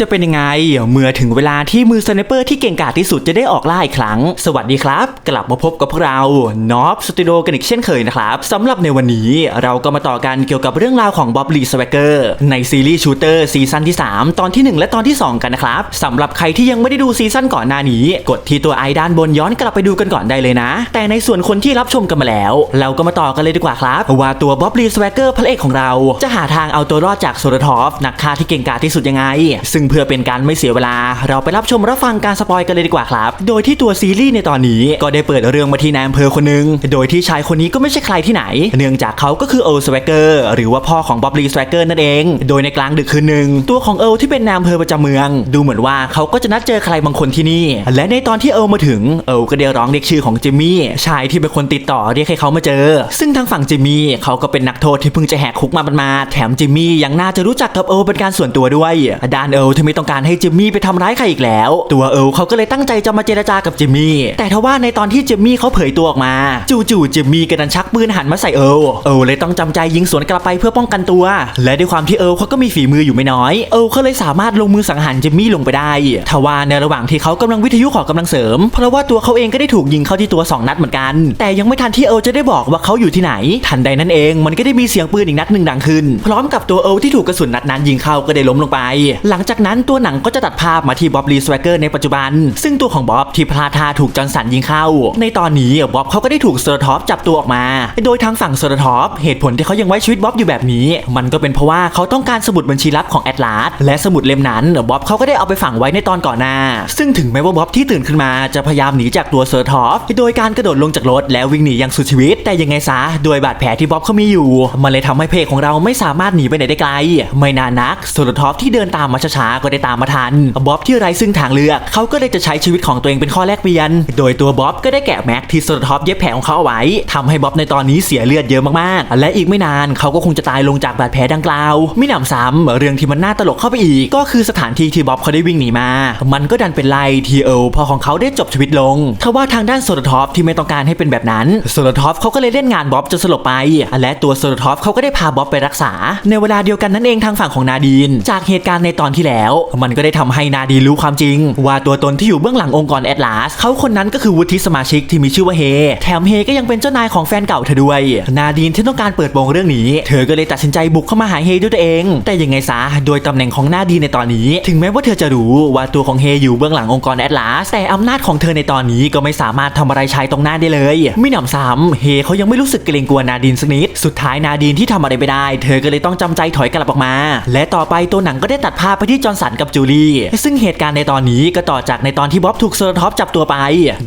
จะเป็นยังไง เมื่อถึงเวลาที่มือสไนเปอร์ที่เก่งกาจที่สุดจะได้ออกล่าอีกครั้ง สวัสดีครับ กลับมาพบกับพวกเรานอฟสตูดิโอกันอีกเช่นเคยนะครับสำหรับในวันนี้เราก็มาต่อกันเกี่ยวกับเรื่องราวของบ๊อบลีสวกเกอร์ในซีรีส์ชูเตอร์ซีซั่นที่ 3 ตอนที่ 1 และตอนที่ 2 กันนะครับสำหรับใครที่ยังไม่ได้ดูซีซั่นก่อนหน้านี้ กดที่ตัวไอด้านบนย้อนกลับไปดูกันก่อนได้เลยนะ แต่ในส่วนคนที่รับชมกันมาแล้ว เราก็มาต่อกันเลยดีกว่าครับว่าตัวบ๊อบลีสวกเกอร์พระเอกของเรา จะหาทางเอาตัวรอดจากโซลทอฟนักฆ่าที่เก่งกาจที่สุดยังไง ซึ่งเพื่อเป็นการไม่เสียเวลา เราไปรับชมรับฟังการสปอยกันเลยดีกว่าครับ โดยที่ตัวซีรีส์ในตอนนี้ก็ได้เปิดเรื่องมาที่นายอำเภอคนหนึ่งโดยที่ชายคนนี้ก็ไม่ใช่ใครที่ไหน เนื่องจากเขาก็คือเอิร์ลสวกเกอร์หรือว่าพ่อของบ๊อบลีสวกเกอร์นั่นเอง โดยในกลางดึกคืนหนึ่งตัวของเอิร์ลที่เป็นนายอำเภอประจำเมือง ดูเหมือนว่าเขาก็จะนัดเจอใครบางคนที่นี่ และในตอนที่เอิร์ลมาถึงเอิร์ลก็ได้ร้องเรียกชื่อของจิมมี่ชายที่เป็นคนติดต่อเรียกให้เขามาเจอ ซึ่งทางฝั่งจิมมี่เขาก็เป็นนักโทษที่เพิ่งจะแหกคุกมามาๆแถมจิมมี่ยังน่าจะรู้จักกับเอิร์ลเป็นการส่วนตัวด้วยด้านเอิร์ลที่ไม่ต้องการให้จิมมี่ไปทำร้ายใครอีกแล้ว ตัวเอิลเขาก็เลยตั้งใจจะมาเจรจากับจิมมี่ แต่ทว่าในตอนที่จิมมี่เขาเผยตัวออกมา จู่ๆจิมมี่กระดันชักปืนหันมาใส่เอิลเอิลเลยต้องจำใจยิงสวนกลับไปเพื่อป้องกันตัว และด้วยความที่เอิลเขาก็มีฝีมืออยู่ไม่น้อย เอิลเขาเลยสามารถลงมือสังหารจิมมี่ลงไปได้ ทว่าในระหว่างที่เขากำลังวิทยุขอกำลังเสริม เพราะว่าตัวเขาเองก็ได้ถูกยิงเข้าที่ตัวสองนัดเหมือนกัน แต่ยังไม่ทันที่เอิลจะได้บอกว่าเขาอยู่ที่ไหน ทันใดนั้นเองมันก็ได้มีเสียงปืนอีกนัดหนึ่งดังขึ้น พร้อมกับตัวเอิลที่ถูกกระสุนนัดนั้นยิงเข้าก็ได้ล้มลงไป หลังจากนั้นตัวหนังก็จะตัดภาพมาที่บ๊อบลีสวกเกอร์ในปัจจุบัน ซึ่งตัวของบ๊อบที่พลาดท่าถูกจอห์นสันยิงเข้า ในตอนนี้บ๊อบเขาก็ได้ถูกโซลทอฟจับตัวออกมา โดยทางฝั่งโซลทอฟเหตุผลที่เขายังไว้ชีวิตบ๊อบอยู่แบบนี้ มันก็เป็นเพราะว่าเขาต้องการสมุดบัญชีลับของแอตลาสและสมุดเล่มนั้นบ๊อบเขาก็ได้เอาไปฝังไว้ในตอนก่อนหน้า ซึ่งถึงแม้ว่าบ๊อบที่ตื่นขึ้นมาจะพยายามหนีจากตัวโซลทอฟโดยการกระโดดลงจากรถแล้ววิ่งหนีอย่างสุดชีวิต แต่ยังไงซะโดยบาดแผลที่บ๊อบเขามีอยู่ มันเลยทำให้เพจของเราไม่สามารถหนีไปไหนได้ไกล ไม่นานนักโซลทอฟที่เดินตามมาช้าก็ได้ตามมาทันบ๊อบที่ไร้ซึ่งทางเลือกเขาก็เลยจะใช้ชีวิตของตัวเองเป็นข้อแลกเปลี่ยน โดยตัวบ๊อบก็ได้แกะแม็กที่โซลทอฟเย็บแผลของเขาเอาไว้ทำให้บ๊อบในตอนนี้เสียเลือดเยอะมากๆ และอีกไม่นานเขาก็คงจะตายลงจากบาดแผลดังกล่าวไม่หนำซ้ำเรื่องที่มันน่าตลกเข้าไปอีก ก็คือสถานที่ที่บ๊อบเขาได้วิ่งหนีมา มันก็ดันเป็นไล่ทีเอลพอของเขาได้จบชีวิตลงทว่าทางด้านโซลท็อฟที่ไม่ต้องการให้เป็นแบบนั้นโซลท็อฟเขาก็เลยเล่นงานบ๊อบจนสลบไป และตัวโซลท็อฟเขาก็ได้พาบ๊อบไปรักษา ในเวลาเดียวกันนั่นเองทางฝั่งของนาดีน จากเหตุการณ์ในตอนที่แล้วมันก็ได้ทำให้นาดีรู้ความจริง ว่าตัวตนที่อยู่เบื้องหลังองค์กรแอตลาสเขาคนนั้นก็คือวุฒิสมาชิกที่มีชื่อว่าเฮ แถมเฮก็ยังเป็นเจ้านายของแฟนเก่าเธอด้วย นาดีนที่ต้องการเปิดโปงเรื่องนี้ เธอก็เลยตัดสินใจบุกเข้ามาหาเฮด้วยตัวเอง แต่ยังไงซะโดยตำแหน่งของนาดีในตอนนี้ ถึงแม้ว่าเธอจะรู้ว่าตัวของเฮอยู่เบื้องหลังองค์กรแอตลาสแต่อำนาจของเธอในตอนนี้ก็ไม่สามารถทำอะไรชายตรงหน้าได้เลย ไม่หนำซ้ำเฮเขายังไม่รู้สึกเกรงกลัวนาดีนสักนิดสุดท้ายนาดีนที่ทำอะไรไม่ได้ เธอก็เลยต้องจำใจถอยกลับออกมา และต่อไปตัวหนังก็ได้ตัดภาพไปที่จอนสันกับจูลี่ ซึ่งเหตุการณ์ในตอนนี้ก็ต่อจากในตอนที่บ๊อบถูกโซลท็อฟจับตัวไป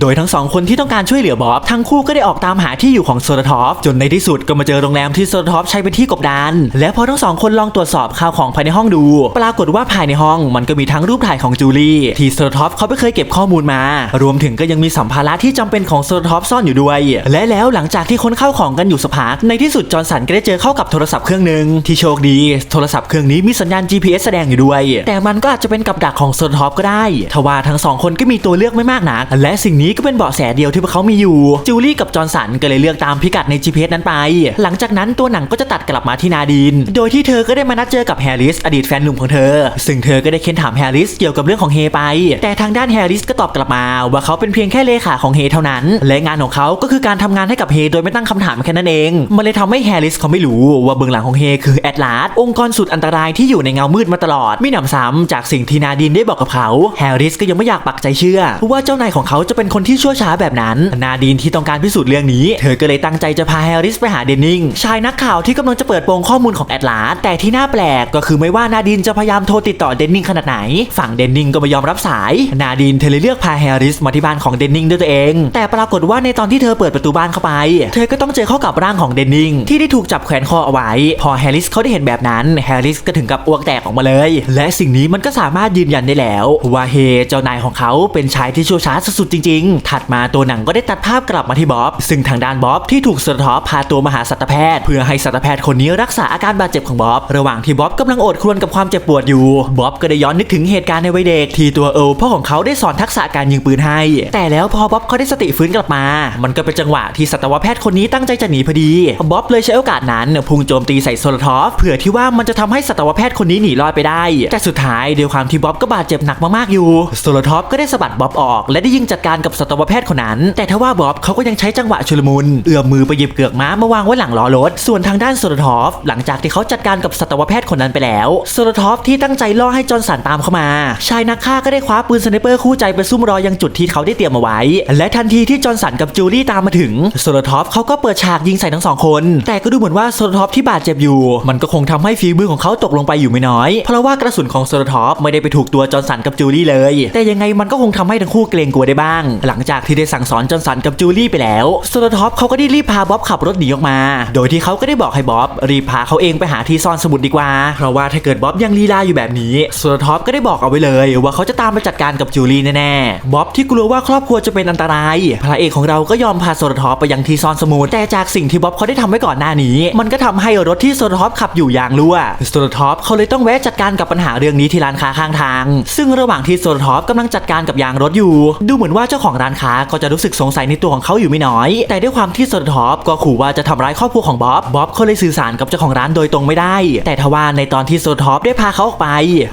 โดยทั้งสองคนที่ต้องการช่วยเหลือบ๊อบทั้งคู่ก็ได้ออกตามหาที่อยู่ของโซลท็อฟจนในที่สุดก็มาเจอโรงแรมที่โซลท็อฟใช้เป็นที่กบดานและพอทั้งสองคนลองตรวจสอบข่าวของภายในห้องดู ปรากฏว่าภายในห้องมันก็มีทั้งรูปถ่ายของจูลี่ที่โซลท็อฟเขาไม่เคยเก็บข้อมูลมา รวมถึงก็ยังมีสัมภาระที่จำเป็นของโซลท็อฟซ่อนอยู่ด้วย และแล้วหลังจากที่คนเข้าของกันอยู่สักพักในที่สุดจอห์นสันก็ได้เจอเข้ากับโทรศัพท์เครื่องหนึ่งที่โชคดี โทรศัพท์เครื่องนี้มีสัญญาณ GPS แสดงอยู่ด้วยแต่มันก็อาจจะเป็นกับดักของโซลทอฟก็ได้ทว่าทั้งสองคนก็มีตัวเลือกไม่มากนัก และสิ่งนี้ก็เป็นเบาะแสเดียวที่พวกเขามีอยู่ จูลี่กับจอห์นสันก็เลยเลือกตามพิกัดใน GPS นั้นไป หลังจากนั้นตัวหนังก็จะตัดกลับมาที่นาดีนโดยที่เธอก็ได้มานัดเจอกับแฮร์ริสอดีตแฟนหนุ่มของเธอ ซึ่งเธอก็ได้เค้นถามแฮร์ริสเกี่ยวกับเรื่องของเฮไป แต่ทางด้านแฮร์ริสก็ตอบกลับมา ว่าเขาเป็นเพียงแค่เลขาของเฮเท่านั้น และงานของเขาก็คือการทำงานให้กับเฮโดยไม่ตั้งคำถามแค่นั้นเอง มันเลยทำให้แฮร์ริสเขาไม่รู้ว่าเบื้องหลังของเฮคือแอตลาสองค์กรสุดอันตรายที่อยู่ในเงามืดมาตลอดม่หนำซ้ำจากสิ่งที่นาดีนได้บอกกับเขา แฮร์ริสก็ยังไม่อยากปักใจเชื่อว่าเจ้านายของเขาจะเป็นคนที่ชั่วช้าแบบนั้น นาดีนที่ต้องการพิสูจน์เรื่องนี้ เธอก็เลยตั้งใจจะพาแฮร์ริสไปหาเดนนิงชายนักข่าวที่กำลังจะเปิดโปงข้อมูลของแอตลาสแต่ที่น่าแปลกก็คือไม่ว่านาดีนจะพยายามโทรติดต่อเดนนิงขนาดไหน ฝั่งเดนนิงก็ไม่ยอมรับสาย นาดีนเธอเลยเลือกพาแฮร์ริสมาที่บ้านของเดนนิงด้วยตัวเอง แต่ปรากฏว่าในตอนที่เธอเปิดประตูบ้านเข้าไป เธอก็ต้องเจอเข้ากับร่างของเดนนิงที่ได้ถูกจับแขวนคอเอาไว้ พอแฮร์ริสเขาได้เห็นแบบนั้นแฮร์ริสก็ถึงกับอ้วกแตกออกมาเลย และสิ่งนี้มันก็สามารถยืนยันได้แล้วว่าเฮเจ้านายของเขาเป็นชายที่ชั่วช้าสุดๆจริง ๆ ถัดมาตัวหนังก็ได้ตัดภาพกลับมาที่บ๊อบ ซึ่งทางด้านบ๊อบที่ถูกสตอปพาตัวมาหาสัตวแพทย์ เพื่อให้สัตวแพทย์คนนี้รักษาอาการบาดเจ็บของบ๊อบ ระหว่างที่บ๊อบกำลังอดครวญกับความเจ็บปวดอยู่บ๊อบก็ได้ย้อนนึกถึงเหตุการณ์ในวัยเด็กที่ตัวเอลพ่อของเขาได้สอนทักษะการยิงปืนให้ แต่แล้วพอบ๊อบเขาได้สติฟื้นกลับมา มันก็เป็นจังหวะที่สัตวแพทย์คนนี้ตั้งใจจะหนีพอดีบ๊อบเลยใช้โอกาสนั้นพุ่งโจมตีใส่โซลทอฟเผื่อที่ว่ามันจะทำให้สัตวแพทย์คนนี้หนีรอดไปได้ แต่สุดท้ายด้วยความที่บ๊อบก็บาดเจ็บหนักมากๆอยู่โซโลท็อปก็ได้สะบัดบ๊อบออก และได้ยิงจัดการกับสัตวแพทย์คนนั้น แต่ทว่าบ๊อบเขาก็ยังใช้จังหวะชุลมุน เอื้อมมือไปหยิบเกือกม้ามาวางไว้หลังล้อรถ ส่วนทางด้านโซโลท็อปหลังจากที่เขาจัดการกับสัตวแพทย์คนนั้นไปแล้วโซโลท็อปที่ตั้งใจล่อให้จอร์นสันตามเข้ามา ชายนักฆ่าก็ได้คว้าปืนสไนเปอร์คู่ใจไปซุ่มรอยังจุดที่เขาได้เตรียมเอาไว้ และทันทีที่จอร์นสันกับจูลี่ตามมาถึงโซโลท็อปเขาก็เปิดฉากยิงใส่ทั้งสองคน แต่ก็ดูเหมือนว่าโซโลท็อปที่บาดเจ็บอยู่ มันก็คงทำให้ฝีมือของเขาตกลงไปอยู่ไม่น้อย เพราะว่ากระสุนของโซโลท็อปไม่ได้ไปถูกตัวจอร์นสันกับจูลี่เลย แต่ยังไงมันก็คงทำให้ทั้งคู่เกรงกลัวได้บ้าง หลังจากที่ได้สั่งสอนจอร์นสันกับจูลี่ไปแล้วโซโลท็อปเขาก็ได้รีบพาบ๊อบขับรถหนีออกมา โดยที่เขาก็ได้บอกให้บ๊อบรีบพาเขาเองไปหาที่ซ่อนสมุดดีกว่า เพราะว่าถ้าเกิดบ๊อบยังลีลาอยู่แบบนี้โซโลท็อปก็ได้บอกเอาไว้เลย ว่าเขาจะตามไปจัดการกับจูลี่แน่ๆบ๊อบที่กลัวว่าครอบครัวจะเป็นอันตราย พระเอกของเราก็ยอมพาโซโลท็อปไปยังที่ซ่อนสมุดแต่จากสิ่งที่บ๊อบเขาได้ทำไว้ก่อนหน้านี้ มันก็ทำให้รถที่โซโลท็อปขับอยู่ยางรั่วโซโลท็อปเขาเลยต้องแวะจัดการกับปัญหาเรื่องนี้ที่ร้านค้าข้างทาง ซึ่งระหว่างที่โซลท็อปกำลังจัดการกับยางรถอยู่ ดูเหมือนว่าเจ้าของร้านค้าก็จะรู้สึกสงสัยในตัวของเขาอยู่ไม่น้อย แต่ด้วยความที่โซลท็อปก็ขู่ว่าจะทำร้ายครอบครัวของบ๊อบบ๊อบเขาเลยสื่อสารกับเจ้าของร้านโดยตรงไม่ได้ แต่ทว่าในตอนที่โซลท็อปได้พาเขาออกไป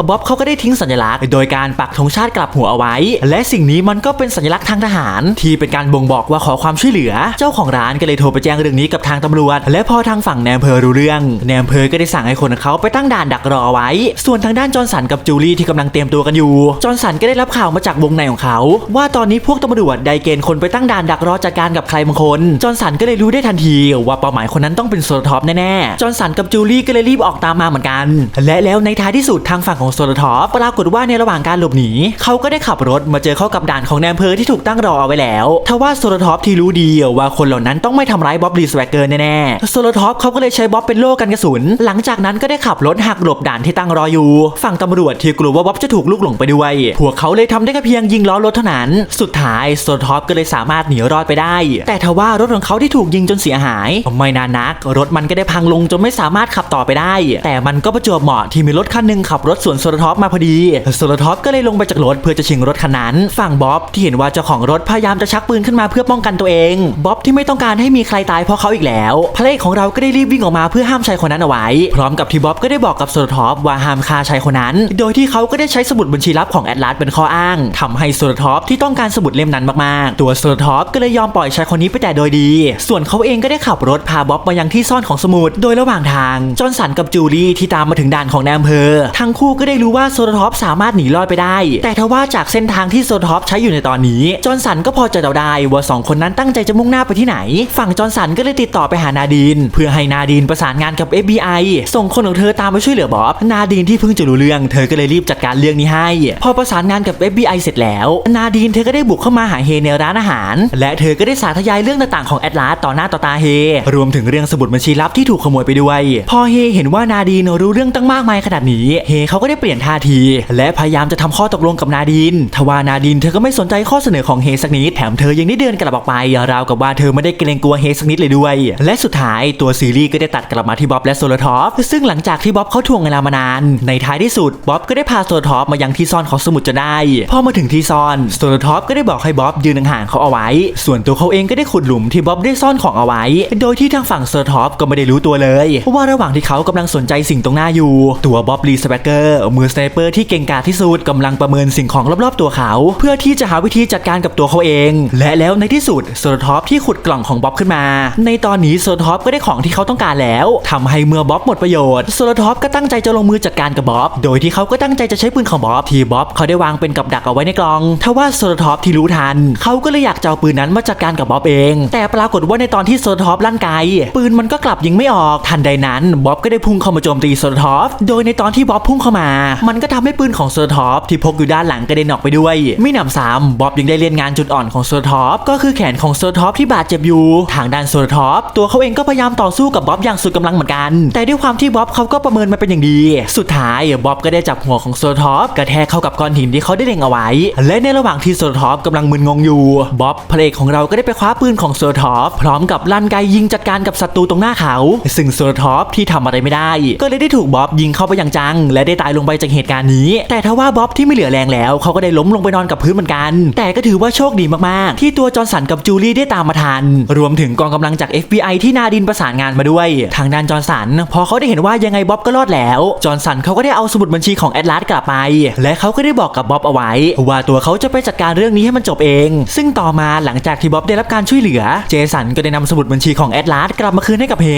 บ๊อบเขาก็ได้ทิ้งสัญลักษณ์ โดยการปักธงชาติกลับหัวเอาไว้ และสิ่งนี้มันก็เป็นสัญลักษณ์ทางทหาร ที่เป็นการบ่งบอกว่าขอความช่วยเหลือ เจ้าของร้านก็เลยโทรไปแจ้งเรื่องนี้กับทางตำรวจ และพอทางฝั่งแนมเพอรู้เรื่องแนมเพอก็ได้สั่งให้คนของเขาไปตั้งด่านดักรอไว้ ส่วนทางด้านจอร์นสันกับจูลี่ที่กำลังเตรียมตัวกันอยู่ จอร์นสันก็ได้รับข่าวมาจากวงในของเขา ว่าตอนนี้พวกตำรวจได้เกณฑ์คนไปตั้งด่านดักรอจัดการกับใครบางคน จอร์นสันก็เลยรู้ได้ทันทีว่าเป้าหมายคนนั้นต้องเป็นโซลท็อปแน่ๆ จอร์นสันกับจูลี่ก็เลยรีบออกตามมาเหมือนกัน และแล้วในท้ายที่สุดทางฝั่งของโซลท็อปปรากฏว่าในระหว่างการหลบหนีเขาก็ได้ขับรถมาเจอเข้ากับด่านของแนมเพอที่ถูกตั้งรอเอาไว้แล้วทว่าโซลท็อปที่รู้ดีว่าคนเหล่านั้นต้องไม่ทำร้ายบ๊อบลีสแวกเกอร์แน่ๆโซลท็อปเขาก็เลยใช้บ๊อบเป็นโล่กันกระสุน หลังจากนั้นก็ได้ขับรถหักหลบด่านที่ตั้งรออยู่ ฝั่งตำรวจที่กลัวว่าบ๊อบจะถูกลูกหลงไปด้วย พวกเขาเลยทำได้แค่เพียงยิงล้อรถเท่านั้น สุดท้ายโซลท็อปก็เลยสามารถหนีรอดไปได้ แต่ทว่ารถของเขาที่ถูกยิงจนเสียหาย ไม่นานนัก รถมันก็ได้พังลงจนไม่สามารถขับต่อไปได้ แต่มันก็ประจวบเหมาะที่มีรถคันหนึ่งขับรถสวนโซลท็อปมาพอดีโซลท็อปก็เลยลงไปจากรถเพื่อจะชิงรถคันนั้น ฝั่งบ๊อบที่เห็นว่าเจ้าของรถพยายามจะชักปืนขึ้นมาเพื่อป้องกันตัวเองบ๊อบที่ไม่ต้องการให้มีใครตายเพราะเขาอีกแล้วพระเอกของเราก็ได้รีบวิ่งออกมาเพื่อห้ามชายคนนั้นเอาไว้ พร้อมกับที่บ๊อบก็ได้บอกกับโซท็อปว่าห้ามฆ่าชายคนนั้นโดยที่เขาก็ได้ใช้สมุดบัญชีลับของแอดลาสเป็นข้ออ้างทำให้โซลท็อปที่ต้องการสมุดเล่มนั้นมากๆ ตัวโซลท็อปก็เลยยอมปล่อยชายคนนี้ไปแต่โดยดี ส่วนเขาเองก็ได้ขับรถพาบ๊อบมายังที่ซ่อนของสมุด โดยระหว่างทาง จอห์นสันกับจูลี่ที่ตามมาถึงด่านของนายอำเภอ ทั้งคู่ก็ได้รู้ว่าโซลท็อปสามารถหนีรอดไปได้ แต่ทว่าจากเส้นทางที่โซลท็อปใช้อยู่ในตอนนี้ จอห์นสันก็พอจะเดาได้ว่าสองคนนั้นตั้งใจจะมุ่งหน้าไปที่ไหน ฝั่งจอห์นสันก็เลยติดต่อไปหานาดีน เพื่อให้นาดีนประสานงานกับ FBI ส่งคนของเธอตามไปช่วยเหลือบ๊อบ นาดีนที่เพิ่งจะรู้เรื่องเธอก็เลยรีบจัดการเรื่องนี้ให้ พอประสานงานกับ FBI เสร็จแล้ว นาดีนเธอก็ได้บุกเข้ามาหาเฮในร้านอาหาร และเธอก็ได้สาธยายเรื่องต่างๆของแอดลาสต่อหน้าต่อตาเฮ รวมถึงเรื่องสมุดบัญชีลับที่ถูกขโมยไปด้วย พอเฮเห็นว่านาดีนรู้เรื่องตั้งมากมายขนาดนี้ เฮเขาก็ได้เปลี่ยนท่าที และพยายามจะทำข้อตกลงกับนาดีน ทว่านาดีนเธอก็ไม่สนใจข้อเสนอของเฮสักนิด แถมเธอยังได้เดินกลับออกไป ราวกับว่าเธอไม่ได้เกรงกลัวเฮสักนิดเลยด้วย และสุดท้ายตัวซีรีส์ก็ได้ตัดกลับมาที่บ๊อบและโซลท็อปซึ่งหลังจากที่บ๊อบเขาทวงเวลามานาน ในท้ายที่สุดบ๊อบก็ได้พาโซลท็อปมายังที่ซ่อนของสมุดจนได้ พอมาถึงที่ซ่อนโซลท็อปก็ได้บอกให้บ๊อบยืนห่างๆเขาเอาไว้ ส่วนตัวเขาเองก็ได้ขุดหลุมที่บ๊อบได้ซ่อนของเอาไว้ โดยที่ทางฝั่งโซลท็อปก็ไม่ได้รู้ตัวเลยว่าระหว่างที่เขากำลังสนใจสิ่งตรงหน้าอยู่ ตัวบ๊อบลีสเปกเกอร์มือสไนเปอร์ที่เก่งกาจที่สุดกำลังประเมินสิ่งของรอบๆตัวเขา เพื่อที่จะหาวิธีจัดการกับตัวเขาเอง และแล้วในที่สุดโซลท็อปที่ขุดกล่องของบ๊อบขึ้นมา ในตอนนี้โซลท็อปก็ได้ของที่เขาต้องการแล้วทำให้เมื่อบ๊อบหมดประโยชน์โซท็อปก็ตั้งใจจะลงมือจัดการกับบ๊อบโดยที่เขาก็ตั้งใจจะใช้ปืนของบ๊อบที่บ๊อบเขาได้วางเป็นกับดักเอาไว้ในกล่องทว่าโซลท็อปที่รู้ทัน เขาก็เลยอยากจะเอาปืนนั้นมาจัดการกับบ๊อบเอง แต่ปรากฏว่าในตอนที่โซลท็อปลั่นไกปืนมันก็กลับยิงไม่ออกทันใดนั้นบ๊อบก็ได้พุ่งเข้ามาโจมตีโซลท็อปโดยในตอนที่บ๊อบพุ่งเข้ามา มันก็ทำให้ปืนของโซลท็อปที่พกอยู่ด้านหลังกระเด็นออกไปด้วยไม่หนำซ้ำบ๊อบยังได้เล่นงานจุดอ่อนของโซลท็อปก็คือแขนของโซลท็อปที่บาดเจ็บอยู่ทางด้านโซลท็อปตัวเขาเองก็พยายามต่อสู้กับบ๊อบอย่างสุดกำลังเหมือนกัน แต่ด้วยความที่บ๊อบเขาก็ประเมินมาเป็นอย่างดี สุดท้ายบ๊อบก็ได้จับหัวของโซลท็อปกระแทกเข้ากับก้อนหินที่เขาได้เล็งเอาไว้ และในระหว่างที่โซลท็อปกำลังมึนงงอยู่บ๊อบพระเอกของเราก็ได้ไปคว้าปืนของโซลท็อปพร้อมกับลั่นไกยิงจัดการกับศัตรูตรงหน้าเขา ซึ่งโซลท็อปที่ทำอะไรไม่ได้ ก็เลยได้ถูกบ๊อบยิงเข้าไปอย่างจัง และได้ตายลงไปจากเหตุการณ์นี้ แต่ทว่าบ๊อบที่ไม่เหลือแรงแล้วเขาก็ได้ล้มลงไปนอนกับพื้นเหมือนกัน แต่ก็ถือว่าโชคดีมากๆ ที่ตัวจอร์นสันกับจูลี่ได้ตามมาทัน รวมถึงกองกำลังจาก FBI ที่นาดินประสานงานมาด้วย ทางด้านจอร์นสันพอเขาได้เห็นว่ายังไงบ๊อบก็รอดแล้ว จอร์นสันเขาก็ได้เอาสมุดบัญชีของแอดลาสกลับไป และเขาก็ได้บอกกับบ๊อบเอาไว้ ว่าตัวเขาจะไปจัดการเรื่องนี้ให้มันจบเอง ซึ่งต่อมาหลังจากที่บ๊อบได้รับการช่วยเหลือ เจสันก็ได้นำสมุดบัญชีของแอดลาสกลับมาคืนให้กับเฮ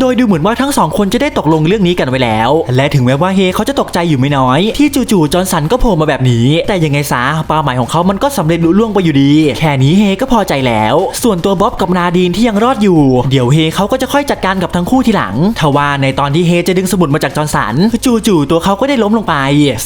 โดยดูเหมือนว่าทั้งสองคนจะได้ตกลงเรื่องนี้กันไว้แล้ว และถึงแม้ว่าเฮเขาจะตกใจอยู่ไม่น้อย ที่จู่ๆจอห์นสันก็โผล่มาแบบนี้ แต่ยังไงซะเป้าหมายของเขามันก็สำเร็จลุล่วงไปอยู่ดี แค่นี้เฮก็พอใจแล้ว ส่วนตัวบ๊อบกับนาดีนที่ยังรอดอยู่ เดี๋ยวเฮเขาก็จะค่อยจัดการกับทั้งคู่ทีหลังทว่าในตอนที่เฮจะดึงสมุดมาจากจอห์นสัน จู่ๆตัวเขาก็ได้ล้มลงไป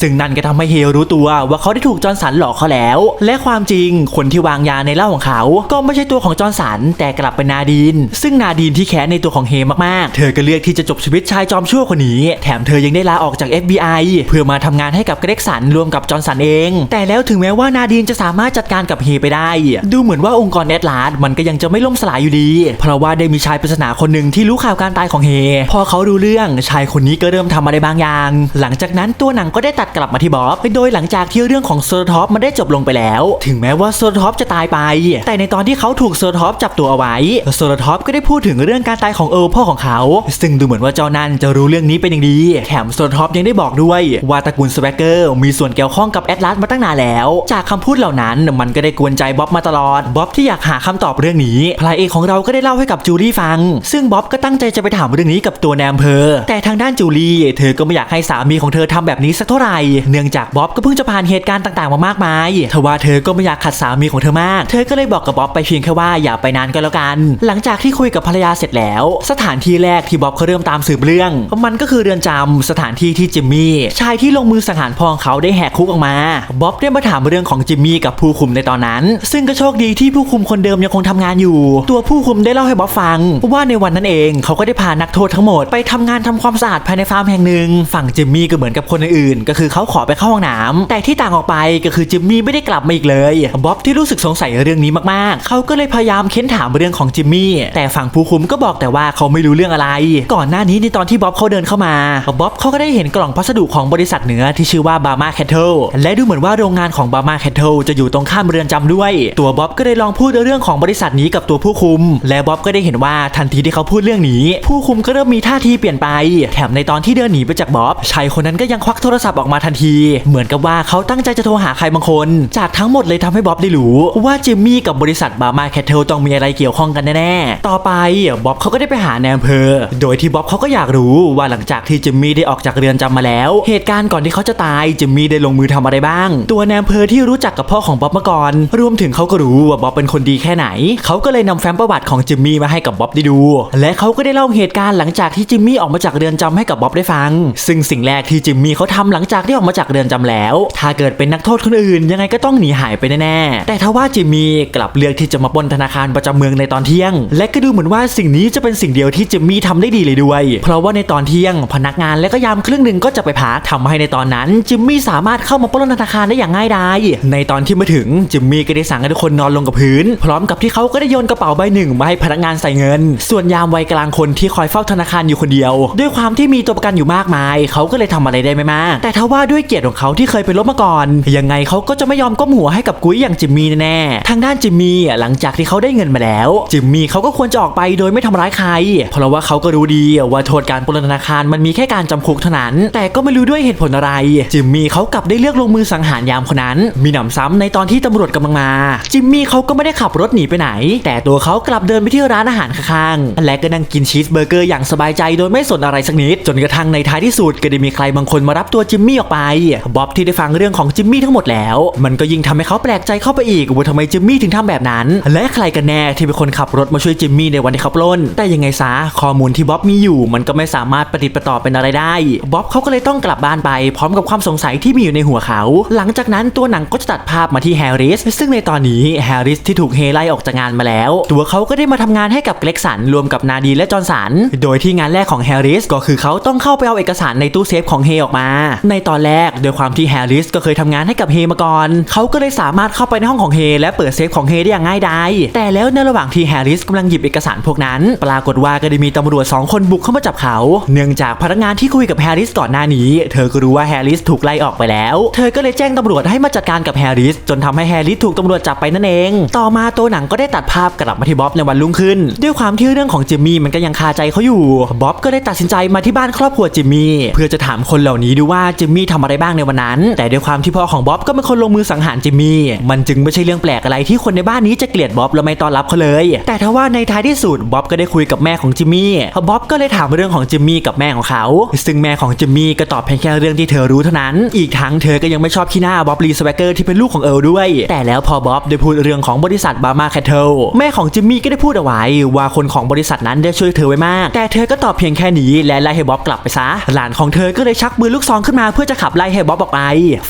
ซึ่งนั่นก็ทำให้เฮรู้ตัวว่าเขาได้ถูกจอห์นสันหลอกเขาแล้ว และความจริงคนที่วางยาในเหล้าของเขา ก็ไม่ใช่ตัวของจอห์นสันแต่กลับเป็นนาดีน ซึ่งนาดีนที่แค้นในตัวของเฮมากๆ เธอก็เลือกที่จะจบชีวิตชายจอมชั่วคนนี้ แถมเธอยังได้ลาออกจาก FBI เพื่อมาทำงานให้กับเกรกสันรวมกับจอห์นสันเอง แต่แล้วถึงแม้ว่านาดีนจะสามารถจัดการกับเฮไปได้ ดูเหมือนว่าองค์กรแอดลาสมันก็ยังจะไม่ล่มสลายอยู่ดี เพราะว่าได้มีชายปริศนาคนหนึ่งที่รู้ข่าวการตายของเฮพอเขารู้เรื่องชายคนนี้ก็เริ่มทำอะไรบางอย่าง หลังจากนั้นตัวหนังก็ได้ตัดกลับมาที่บ๊อบโดยหลังจากที่เรื่องของโซลท็อปมันได้จบลงไปแล้ว ถึงแม้ว่าโซลท็อปจะตายไป แต่ในตอนที่เขาถูกโซลท็อปจับตัวเอาไว้โซลท็อปก็ได้พูดถึงเรื่องการตายของเอิร์พ่อของเขา ซึ่งดูเหมือนว่าเจ้านั่นจะรู้เรื่องนี้เป็นอย่างดีแถมโซลท็อปยังได้บอกด้วยว่าตระกูลสแวกเกอร์มีส่วนเกี่ยวข้องกับแอตลาสมาตั้งนานแล้ว จากคำพูดเหล่านั้นมันก็ได้กวนใจบ๊อบมาตลอดบ๊อบที่อยากหาคำตอบเรื่องนี้พลายเอกของเราก็ได้เล่าให้กับจูลี่ฟัง ซึ่งบ๊อบก็ตั้งใจจะไปถามเรื่องนี้กับตัวแนมเพอแต่ทางด้านจูลี่เธอก็ไม่อยากให้สามีของเธอททำแบบนี้สักเท่าไหร่ เนื่องจากบ๊อบก็เพิ่งจะผ่านเหตุการณ์ต่างๆมามากมายทว่าเธอก็ไม่อยากขัดสามีของเธอมาก เธอก็เลยบอกกับบ๊อบไปเพียงแค่ว่าอย่าไปนานก็แล้วกัน หลังจากที่คุยกับภรรยาเสร็จแล้ว สถานที่แรกที่บ๊อบเขาเริ่มตามสืบเรื่อง มันก็คือเรือนจำสถานที่ที่จิมมี่ชายที่ลงมือสังหารพ่อของเขาได้แหกคุกออกมาบ๊อบได้มาถามเรื่องของจิมมี่กับผู้คุมในตอนนั้น ซึ่งก็โชคดีที่ผู้คุมคนเดิมยังคงทำงานอยู่ ตัวผู้คุมได้เล่าให้บ๊อบฟัง ว่าในวันนั้นเองเขาก็ได้พานักโทษทั้งหมดไปทำงานทำความสะอาดภายในฟาร์มแห่งหนึ่งฝั่งจิมมี่ก็เหมือนกับคนอื่นๆก็คือเขาขอไปเข้าห้องน้ำแต่ที่ต่างออกไปก็คือจิมมี่ไม่ได้กลับมาอีกเลยบ๊อบที่รู้สึกสงสัยเรื่องนี้มากๆ เขาก็เลยพยายามเค้นถามเรื่องของจิมมี่แต่ฝั่งผู้คุมก็บอกแต่ว่าเขาไม่รู้เรื่องอะไร ก่อนหน้านี้ในตอนที่บ๊อบเขาเดินเข้ามาบ๊อบเขาก็ได้เห็นกล่องพัสดุของบริษัทเนื้อที่ชื่อว่าบาร์มาแคทเทิลและดูเหมือนว่าโรงงานของบาร์มาแคทเทิลจะอยู่ตรงข้ามเรือนจำด้วย ตัวบ๊อบก็ได้ลองพูดเรื่องของบริษัทนี้กับตัวผู้คุม และบ๊อบก็ได้เห็นว่าทันทีที่เขาพูดเรื่องนี้ ผู้คุมก็เริ่มมีท่าทีเปลี่ยนไป แถมในตอนที่เดินหนีไปจากบ๊อบชายคนนั้นก็ยังควักโทรศัพท์ออกมาทันที เหมือนกับว่าเขาตั้งใจจะโทรหาใครบางคน จากทั้งหมดเลยทำให้บ๊อบได้รู้ว่าจิมมี่กับบริษัทบาร์มาแคทเทิลต้องมีอะไรเกี่ยวข้องกันแน่ๆ ต่อไปบ๊อบเขาก็ได้ไปหาแนมเพอโดยที่บ๊อบเขาก็อยากรู้ว่าหลังจากที่จิมมี่ได้ออกจากเรือนจำมาแล้ว เหตุการณ์ก่อนที่เขาจะตายจิมมี่ได้ลงมือทำอะไรบ้าง ตัวแนมเพอที่รู้จักกับพ่อของบ๊อบมาก่อน รวมถึงเขาก็รู้ว่าบ๊อบเป็นคนดีแค่ไหน เขาก็เลยนำแฟ้มประวัติของจิมมี่มาให้กับบ๊อบได้ดู และเขาก็ได้เล่าเหตุการณ์หลังจากที่จิมมี่ออกมาจากเรือนจำให้กับบ๊อบได้ฟัง ซึ่งสิ่งแรกที่จิมมีเขาทำหลังจากที่ออกมาจากเรือนจำแล้ว ถ้าเกิดเป็นนักโทษคนอื่น ยังไงก็ต้องหนีหายไปแน่ๆแต่ทว่าจิมมี่กลับเลือกที่จะมาปนธนาคารประจำเมืองในตอนเที่ยง และก็ดูเหมือนว่าสิ่งนี้จะเป็นสิ่งเดียวที่จิมมี่ทำได้ดีเลยด้วย เพราะว่าในตอนเที่ยงพนักงานและก็ยามครึ่งหนึ่งก็จะไปพักทำให้ในตอนนั้น จิมมี่สามารถเข้ามาปล้นธนาคารได้อย่างง่ายดายในตอนที่มาถึงจิมมี่ก็ได้สั่งให้ทุกคนนอนลงกับพื้น พร้อมกับที่เขาก็ได้โยนกระเป๋าใบหนึ่งมาให้พนักงานใส่เงิน ส่วนยามวัยกลางคนที่คอยเฝ้าธนาคารอยู่คนเดียว ด้วยความที่มีตัวประกันอยู่มากมาย เขาก็เลยทำอะไรได้ไม่มาก แต่ทว่าด้วยเกียรติของเขาที่เคยไปลบมาก่อน ยังไงเขาก็จะไม่ยอมก้มหัวให้กับกุ้ยอย่างจิมมี่แน่ๆทางด้านจิมมี่หลังจากที่เขาได้เงินมาแล้ว จิมมี่เขาก็ควรจะออกไปโดยไม่ทำร้ายใคร เพราะว่าเขาก็รู้ดีว่าโทษการปล้นธนาคารมันมีแค่การจำคุกเท่านั้น แต่ก็ไม่รู้ด้วยเหตุผลอะไร จิมมี่เขากลับได้เลือกลงมือสังหารยามคนนั้น มีหนำซ้ำในตอนที่ตำรวจกำลังมา จิมมี่เขาก็ไม่ได้ขับรถหนีไปไหน แต่ตัวเขากลับเดินไปที่ร้านอาหารข้างๆและก็นั่งกินชีสเบอร์เกอร์อย่างสบายใจโดยไม่สนอะไรสักนิด จนกระทั่งในท้ายที่สุดก็ได้มีใครบางคนนมารับตัวจิมมี่ออกไปบ๊อบที่ได้ฟังเรื่องของจิมมี่ทั้งหมดแล้ว มันก็ยิ่งทำให้เขาแปลกใจเข้าไปอีกว่าทำไมจิมมี่ถึงทำแบบนั้น และใครกันแน่ที่เป็นคนขับรถมาช่วยจิมมี่ในวันที่เขาปล้น แต่ยังไงซะข้อมูลที่บ๊อบมีอยู่ มันก็ไม่สามารถปฏิประต่อเป็นอะไรได้บ๊อบเขาก็เลยต้องกลับบ้านไป พร้อมกับความสงสัยที่มีอยู่ในหัวเขา หลังจากนั้นตัวหนังก็จะตัดภาพมาที่แฮร์ริสซึ่งในตอนนี้แฮร์ริสที่ถูกเฮไล่ออกจากงานมาแล้ว ตัวเขาก็ได้มาทำงานให้กับเกร็กสันรวมกับนาดีและจอห์นสันโดยที่งานแรกของแฮร์ริสก็คือเขาต้องเข้าไปเอาเอกสารในตู้เซฟของเฮออกมา ในตอนแรกโดยความที่แฮร์ริสก็เคยทำงานให้กับเฮมาก่อน เขาก็เลยสามารถเข้าไปในห้องของเฮและเปิดเซฟของเฮได้อย่างง่ายดาย แต่แล้วในระหว่างที่แฮร์ริสกำลังหยิบเอกสารพวกนั้น ปรากฏว่าก็ได้มีตำรวจสองคนบุกเข้ามาจับเขา เนื่องจากพนักงานที่คุยกับแฮร์ริสก่อนหน้านี้ เธอก็รู้ว่าแฮร์ริสถูกไล่ออกไปแล้ว เธอก็เลยแจ้งตำรวจให้มาจัดการกับแฮร์ริสจนทำให้แฮร์ริสถูกตำรวจจับไปนั่นเอง ต่อมาตัวหนังก็ได้ตัดภาพกลับมาที่บ๊อบในวันรุ่งขึ้น ด้วยความที่เรื่องของจิมมี่มันก็ยังคาใจเขาอยู่บ๊อบก็ได้ตัดสินใจมาที่บ้านครอบครัวจิมมี่เพื่อจะถามคนเหล่าวนี้ดูว่าจิมมี่ทำอะไรบ้างในวันนั้น แต่ด้วยความที่พ่อของบ๊อบก็เป็นคนลงมือสังหารจิมมี่มันจึงไม่ใช่เรื่องแปลกอะไรที่คนในบ้านนี้จะเกลียดบ๊อบและไม่ต้อนรับเขาเลย แต่ทว่าในท้ายที่สุดบ๊อบก็ได้คุยกับแม่ของจิมมี่บ๊อบก็เลยถามเรื่องของจิมมี่กับแม่ของเขา ซึ่งแม่ของจิมมี่ก็ตอบเพียงแค่เรื่องที่เธอรู้เท่านั้น อีกทั้งเธอก็ยังไม่ชอบขี้หน้าบ๊อบลีสแวกเกอร์ที่เป็นลูกของเอิร์ลด้วย แต่แล้วพอบ๊อบได้พูดเรื่องของบริษัทบาร์มาแคทเทลแม่ของจิมมี่ก็ได้พูดเอาไว้ว่าคนของบริษัทนั้นได้ช่วยเธอไว้มาก แต่เธอก็ตอบเพียงแค่นี้และไล่ให้บ๊อบกลับไปซะหลานของเธอก็เลยชักปืนลูกซองขึ้นมาเพื่อจะขับไล่ให้บ๊อบออกไป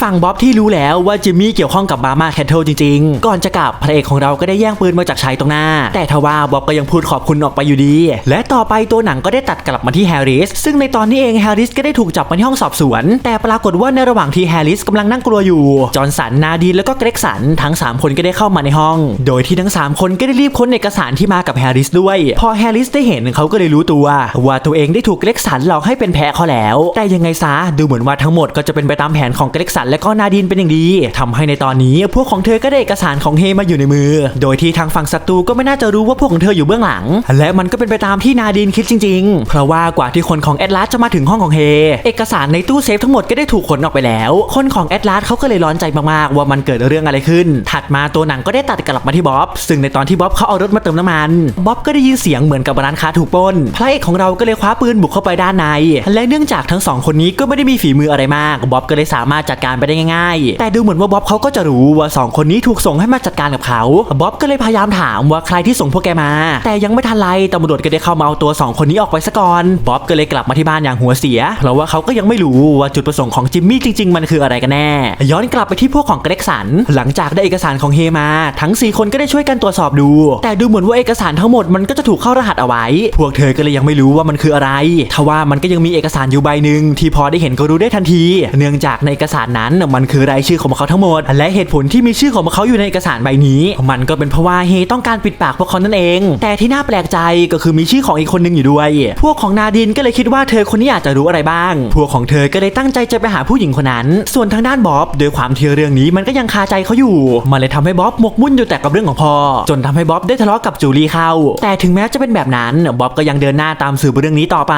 ฝั่งบ๊อบที่รู้แล้วว่าจิมมี่เกี่ยวข้องกับบาร์มาแคทเทลจริงๆ ก่อนจะกลับพระเอกของเราก็ได้แย่งปืนมาจากชายตรงหน้า แต่ทว่าบ๊อบก็ยังพูดขอบคุณออกไปอยู่ดี และต่อไปตัวหนังก็ได้ตัดกลับมาที่แฮร์ริสซึ่งในตอนนี้เองแฮร์ริสก็ได้ถูกจับมาที่ห้องสอบสวน แต่ปรากฏว่าในระหว่างที่แฮร์ริสกำลังนั่งกลัวอยู่ จอห์นสัน นาดีนแล้วก็เกรกสันทั้ง 3 คนก็ได้เข้ามาในห้อง โดยที่ทั้ง 3 คนก็ได้รีบค้นเอกสารที่มากับแฮร์ริสด้วย พอแฮร์ริสได้เห็นเขาก็เลยรู้ตัว ว่าตัวเองได้ถูกเกรกสันหลอกให้เป็นแพ้เขาแล้ว แต่ยังไงซะดูเหมือนว่าทั้งหมดก็จะเป็นไปตามแผนของเกรกสันและก็นาดีนเป็นอย่างดีทำให้ในตอนนี้พวกของเธอก็ได้เอกสารของเฮมาอยู่ในมือ โดยที่ทางฝั่งศัตรูก็ไม่น่าจะรู้ว่าพวกของเธออยู่เบื้องหลัง และมันก็เป็นไปตามที่นาดีนคิดจริง ๆ เพราะว่ากว่าที่คนของแอดลาสจะมาถึงห้องของเฮเอกสารในตู้เซฟทั้งหมดก็ได้ถูกขนออกไปแล้ว คนของแอดลาสเขาก็เลยร้อนใจมากๆว่ามันเกิดเรื่องอะไรขึ้น ถัดมาตัวหนังก็ได้ตัดกลับมาที่บ๊อบซึ่งในตอนที่บ๊อบเขาเอารถมาเติมน้ำมันบ๊อบก็ได้ยินเสียงเหมือนกับร้านค้าถูกปล้นพระเอกของเราก็เลยคว้าปืนบุกเข้าไปด้านใน และเนื่องจากทั้งสองคนนี้ก็ไม่ได้มีฝีมืออะไรมากบ๊อบก็เลยสามารถจัดการไปได้ง่ายๆ แต่ดูเหมือนว่าบ๊อบเขาก็จะรู้ว่าสองคนนี้ถูกส่งให้มาจัดการกับเขาบ๊อบก็เลยพยายามถามว่าใครที่ส่งพวกแกมา แต่ยังไม่ทันไรตำรวจก็ได้เข้ามาเอาตัวสองคนนี้ออกไปซะก่อนบ๊อบก็เลยกลับมาที่บ้านอย่างหัวเสีย เพราะว่าเขาก็ยังไม่รู้ว่าจุดประสงค์ของจิมมี่จริง ๆ มันคืออะไรกันแน่ ย้อนกลับไปที่พวกของเกรกสัน หลังจากได้เอกสารของเฮมา ทั้ง 4 คนก็ได้ช่วยกันตรวจสอบดู แต่ดูเหมือนว่าเอกสารทั้งหมดมันก็จะถูกเข้ารหัสเอาไว้ พวกเธอก็เลยยังไม่รู้ว่ามันคืออะไรทว่ามันก็ยังมีเอกสารอยู่ใบหนึ่งที่พอได้เห็น็นก็รู้ได้ทันที เนื่องจากในเอกสารนั้นมันคือรายชื่อของพวกเขาทั้งหมด และเหตุผลที่มีชื่อของพวกเขาอยู่ในเอกสารใบนี้ มันก็เป็นเพราะว่าเฮต้องการปิดปากพวกเขานั่นเอง แต่ที่น่าแปลกใจก็คือมีชื่อของอีกคนหนึงอยู่ด้วย พวกของนาดินก็เลยคิดว่าเธอคนนี้อาจจะรู้อะไรบ้าง พวกของเธอก็เลยตั้งใจจะไปหาผู้หญิงคนนั้น ส่วนทางด้านบ๊อบโดยความที่เรื่องนี้มันก็ยังคาใจเขาอยู่ มันเลยทำให้บ๊อบหมกมุ่นอยู่แต่กับเรื่องของพ่อ จนทำให้บ๊อบได้ทะเลาะกับจูลี่เข้า แต่ถึงแม้จะเป็นแบบนั้นบ๊อบก็ยังเดินหน้าตามสืบเรื่องนี้ต่อไป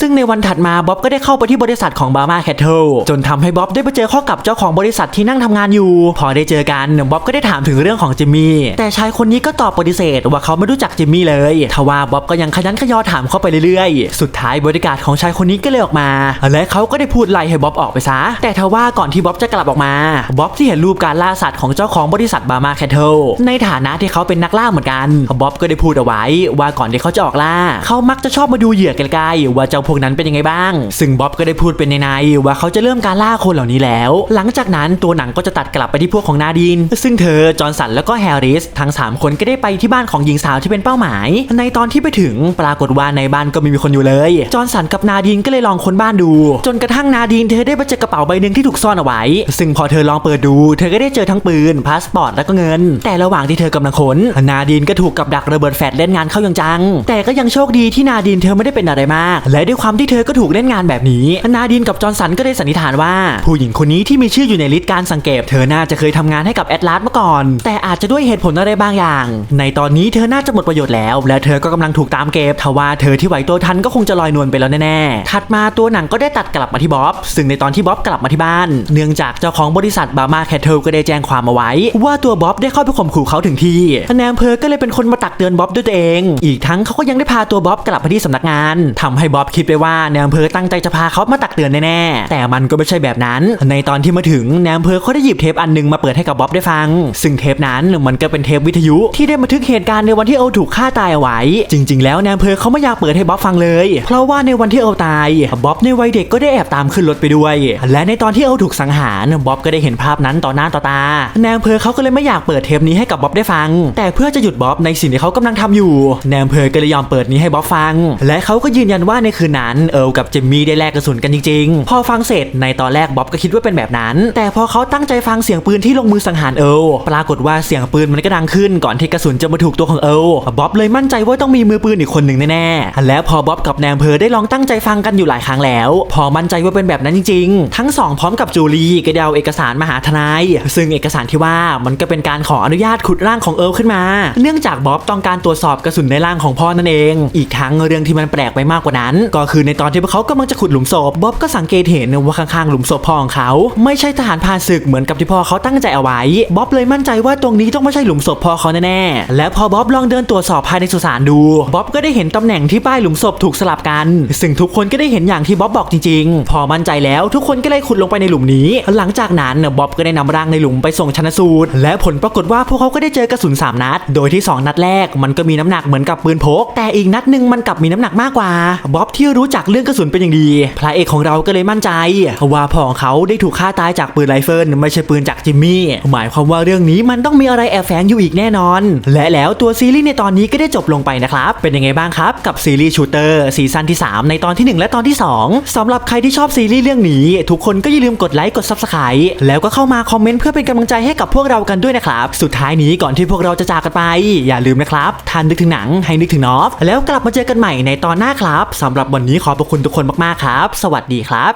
ซึ่งในวันถัดมาบ๊อบก็ได้เข้าไปที่บริษัทของบาร์มาแคทเทลจนทำให้บ๊อบได้ไปเจอข้อกับเจ้าของบริษัทที่นั่งทำงานอยู่ พอได้เจอกันบ๊อบก็ได้ถามถึงเรื่องของจิมมี่แต่ชายคนนี้ก็ตอบปฏิเสธว่าเขาไม่รู้จักจิมมี่เลยทว่าบ๊อบก็ยังขยันขยอถามเข้าไปเรื่อยๆ สุดท้ายบริการของชายคนนี้ก็เลยออกมา และเขาก็ได้พูดไล่ให้บ๊อบออกไปซะ แต่ทว่าก่อนที่บ๊อบจะกลับออกมาบ๊อบที่เห็นรูปการล่าสัตว์ของเจ้าของบริษัทบาร์มาแคทเทลในฐานะที่เขาเป็นนักล่าเหมือนกันบ๊อบก็ได้พูดเอาไว้ว่าก่อนที่เขาจะออกล่า เขามักจะชอบมาดูเหยื่อไกลๆว่าเจ้าพวกนั้นเป็นยังไงบ้าง ซึ่งบ๊อบก็ได้พูดเป็นในๆว่าเขาจะเริ่มการล่าคนเหล่านี้แล้ว หลังจากนั้นตัวหนังก็จะตัดกลับไปที่พวกของนาดีน ซึ่งเธอ จอห์นสันแล้วก็แฮร์ริส ทั้ง 3 คนก็ได้ไปที่บ้านของหญิงสาวที่เป็นเป้าหมาย ในตอนที่ไปถึงปรากฏว่าในบ้านก็ไม่มีคนอยู่เลย จอห์นสันกับนาดีนก็เลยลองค้นบ้านดู จนกระทั่งนาดีนเธอได้ไปเจอกระเป๋าใบหนึ่งที่ถูกซ่อนเอาไว้ ซึ่งพอเธอลองเปิดดู เธอก็ได้เจอทั้งปืนพาสปอร์ตแล้วก็เงิน แต่ระหว่างที่เธอกำลังค้นนาดีนก็ถูกกับดักระเบิดแฟลชเล่นงานเข้าอย่างจัง แต่ก็ยังโชคดีที่นาดีนเธอไม่ได้เป็นอะไรมาก และด้วยความที่เธอก็ถูกเล่นงานแบบนี้นาดนกับจอห์นสันก็ได้สันนิษฐานว่า ผู้หญิงคนนี้ที่มีชื่ออยู่ในลิสต์การสังเกต เธอน่าจะเคยทำงานให้กับแอตลาสมาก่อน แต่อาจจะด้วยเหตุผลอะไรบางอย่าง ในตอนนี้เธอน่าจะหมดประโยชน์แล้ว และเธอก็กำลังถูกตามเก็บทว่าเธอที่ไหวตัวทันก็คงจะลอยนวลไปแล้วแน่ๆถัดมาตัวหนังก็ได้ตัดกลับมาที่บ๊อบซึ่งในตอนที่บ๊อบกลับมาที่บ้าน เนื่องจากเจ้าของบริษัทบาร์มาแคทเทลก็ได้แจ้งความมาไว้ ว่าตัวบ๊อบได้เข้าไปข่มขู่เขาถึงที่นายอำเภอก็เลยเป็นคนมาตักเตือนบ๊อบด้วยตัวเอง อีกทั้งเขาก็ยังได้พาตัวบ๊อบกลับไปที่สำนักงานทำให้บ๊อบคิดไปว่านายอำเภอตั้งใจจะพาเขามาตักเตือนแน่ๆ แต่มันก็ไม่ใช่แบบนั้น ในตอนที่มาถึงนายอำเภอเขาได้หยิบเทปอันหนึงมาเปิดให้กับบ๊อบได้ฟัง ซึ่งเทปนั้นมันก็เป็นเทปวิทยุที่ได้บันทึกเหตุการณ์ในวันที่เอิลถูกฆ่าตายเอาไว้ จริง ๆ แล้วนายอำเภอเขาไม่อยากเปิดให้บ๊อบฟังเลย เพราะว่าในวันที่เอิลตายบ๊อบในวัยเด็กก็ได้แอบตามขึ้นรถไปด้วย และในตอนที่เอิลถูกสังหารบ๊อบก็ได้เห็นภาพนั้นต่อหน้าต่อตานายอำเภอเขาก็เลยไม่อยากเปิดเทปนี้ให้กับบ๊อบได้ฟัง แต่เพื่อจะหยุดบ๊อบในสิ่งที่เขากำลังทำอยู่นายอำเภอก็เลยยอมเปิดนี้ให้บ๊อบฟัง และเขาก็ยืนยันว่าในคืนนั้นเอิลกับเจมมี่ได้แลกกระสุนกันจริงๆพอฟังเสร็จในตอนแรกบ๊อบก็คิดว่าเป็นแบบนั้น แต่พอเขาตั้งใจฟังเสียงปืนที่ลงมือสังหารเอลปรากฏว่าเสียงปืนมันก็ดังขึ้นก่อนที่กระสุนจะมาถูกตัวของเอลบ๊อบเลยมั่นใจว่าต้องมีมือปืนอีกคนหนึ่งแน่ๆและพอบ๊อบกับแนมเพอได้ลองตั้งใจฟังกันอยู่หลายครั้งแล้ว พอมั่นใจว่าเป็นแบบนั้นจริงๆ ทั้งสองพร้อมกับจูลีก็ได้เอาเอกสารมาหาทนาย ซึ่งเอกสารที่ว่ามันก็เป็นการขออนุญาตขุดร่างของเอิลขึ้นมา เนื่องจากบ๊อบต้องการตรวจสอบกระสุนในร่างของพ่อนั่นเอง อีกทั้งเรื่องที่มันแปลกไปมากกว่านั้น ก็คือในตอนที่พวกเขากำลังจะขุดหลุมศพบ๊อบก็สังเกตเห็นว่าข้างๆหลุมศพพ่อของเขา ไม่ใช่ทหารพานศึกเหมือนกับที่พ่อเขาตั้งใจเอาไว้บ๊อบเลยมั่นใจว่าตรงนี้ต้องไม่ใช่หลุมศพพ่อเขาแน่ๆและพอบ๊อบลองเดินตรวจสอบภายในสุสานดูบ๊อบก็ได้เห็นตำแหน่งที่ป้ายหลุมศพถูกสลับกัน ซึ่งทุกคนก็ได้เห็นอย่างที่บ๊อบบอกจริงๆ พอมั่นใจแล้วทุกคนก็เลยขุดลงไปในหลุมนี้ หลังจากนั้นบ๊อบก็ได้นำร่างในหลุมไปส่งชันสูตร และผลปรากฏว่าพวกเขาก็ได้เจอกระสุน3นัด โดยที่ 2 นัดแรกมันก็มีน้ำหนักเหมือนกับปืนพก แต่อีกนัดหนึ่งมันกลับมีน้ำหนักมากกว่าบ๊อบที่รู้จักเรื่องกระสุนเป็นอย่างดีพระเอกของเราก็เลยมั่นใจว่าพ่อของเขาได้ถูกฆ่าตายจากปืนไรเฟิลไม่ใช่ปืนจากจิมมี่หมายความว่าเรื่องนี้มันต้องมีอะไรแอบแฝงอยู่อีกแน่นอน และแล้วตัวซีรีส์ในตอนนี้ก็ได้จบลงไปนะครับ เป็นยังไงบ้างครับกับซีรีส์ชูเตอร์ซีซั่นที่ 3 ในตอนทีหนึ่1 และตอนที่ 2สำหรับใครที่ชอบซีรีส์เรื่องนี้ ทุกคนก็อย่าลืมกดไลค์กด Subscribe แล้วก็เข้ามาคอมเมนต์เพื่อเป็นกำลังใจให้กับพวกเรากันด้วยนะครับสุดท้ายนี้ก่อนที่พวกเราจะจากกันไป อย่าลืมนะครับท่านนึกถึงหนังให้นึกถึงนอฟแล้วกลับมาเจอกันใหม่ในตอนหน้าครับสำหรับวันนี้ขอบพระคุณทุกคนมากๆครับ สวัสดีครับ